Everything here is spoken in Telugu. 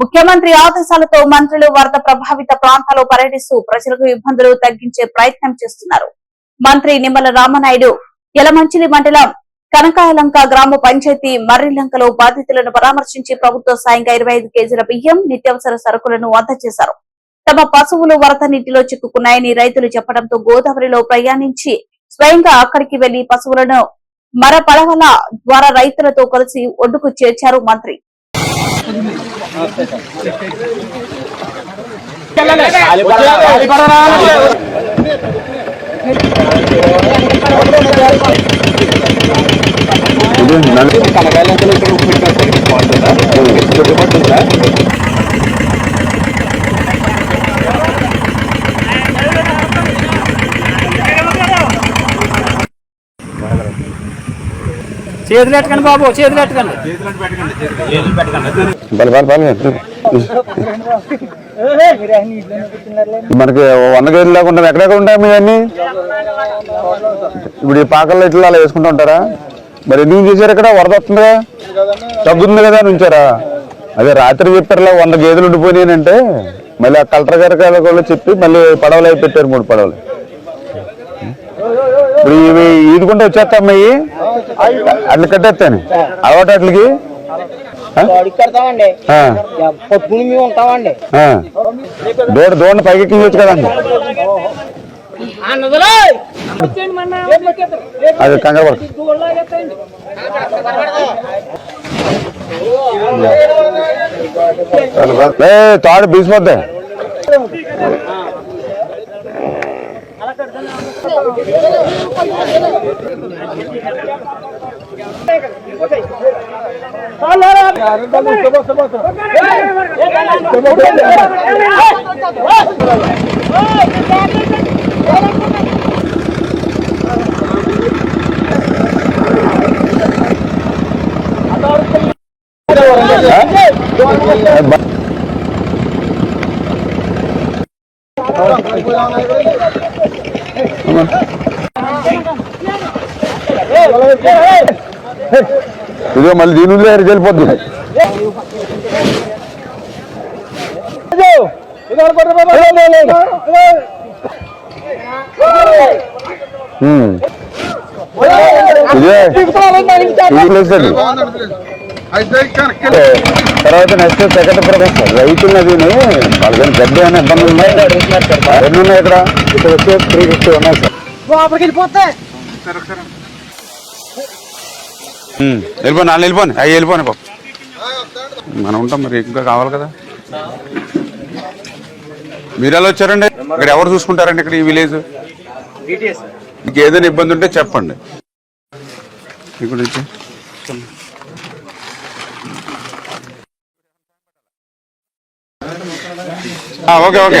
ముఖ్యమంత్రి ఆదేశాలతో మంత్రులు వరద ప్రభావిత ప్రాంతాల్లో పర్యటిస్తూ ప్రజలకు ఇబ్బందులు తగ్గించే ప్రయత్నం చేస్తున్నారు. మంత్రి నిమ్మల రామనాయుడు యలమంచిలి మండలం కనకాయలంక గ్రామ పంచాయతీ మర్రిలంకలో బాధితులను పరామర్శించి ప్రభుత్వ సాయంగా ఇరవై ఐదు కేజీల బియ్యం నిత్యావసర సరుకులను అందజేశారు తమ పశువులు వరద నీటిలో చిక్కుకున్నాయని రైతులు చెప్పడంతో గోదావరిలో ప్రయాణించి స్వయంగా అక్కడికి వెళ్ళి పశువులను మర పడవల ద్వారా రైతులతో కలిసి ఒడ్డుకు చేర్చారు మంత్రి. చేతులు ఎట్టకండి బాబు చేతులు ఎట్టకండి. బలి బలి బలి మనకి వంద గేదెలు లేకుండా ఎక్కడెక్కడ ఉంటాయి మీ అన్ని? ఇప్పుడు ఈ పాకల్లో ఇట్లా అలా వేసుకుంటూ ఉంటారా? మరి ఎందుకు చేశారు ఇక్కడ? వరద వస్తుందిగా? తగ్గుతుంది కదా అని ఉంచారా? అదే రాత్రి చెప్పారులా వంద గేదెలు ఉండిపోయినాయంటే మళ్ళీ ఆ కలెక్టర్ గారి కూడా చెప్పి మళ్ళీ పడవలు అవి పెట్టారు మూడు పడవలు. ఇప్పుడు ఇవి ఈదుకుంటే వచ్చేస్తా అమ్మాయి? అట్లా కట్టేస్తాను అలవాటు అట్లకి ఆ? అడిగి కడతామండి ఆ. పొద్దున్న మేము ఉంటామండి ఆ. దూడ దూడని పైకి ఎక్కించవచ్చు కదండి అది కంగారు పడకు. ఏ తాడు బీసిపోద్ది ఆ? బ- ఇదిగో మళ్ళీ దీని నుండి దగ్గరికి వెళ్ళిపోద్ది తర్వాత నెక్స్ట్ సెకండ్ ప్రొడక్ట్ రైతులు అది వాళ్ళకి గడ్డి అనే ఇబ్బంది ఉన్నాయి. ఎన్ని ఉన్నాయి ఇక్కడ. ఇక్కడ వచ్చే త్రీ ఫిఫ్టీ ఉన్నాయి సార్ వెళ్ళిపోతే. వెళ్ళిపోయి నాలుగు వెళ్ళిపోను అవి వెళ్ళిపోను బాబు మనం ఉంటాం మరి ఇంకా కావాలి కదా. మీరు ఎలా వచ్చారండి? ఇక్కడ ఎవరు చూసుకుంటారండి ఇక్కడ ఈ విలేజ్ మీకు ఏదైనా ఇబ్బంది ఉంటే చెప్పండి. ఇక్కడ ఓకే ఓకే.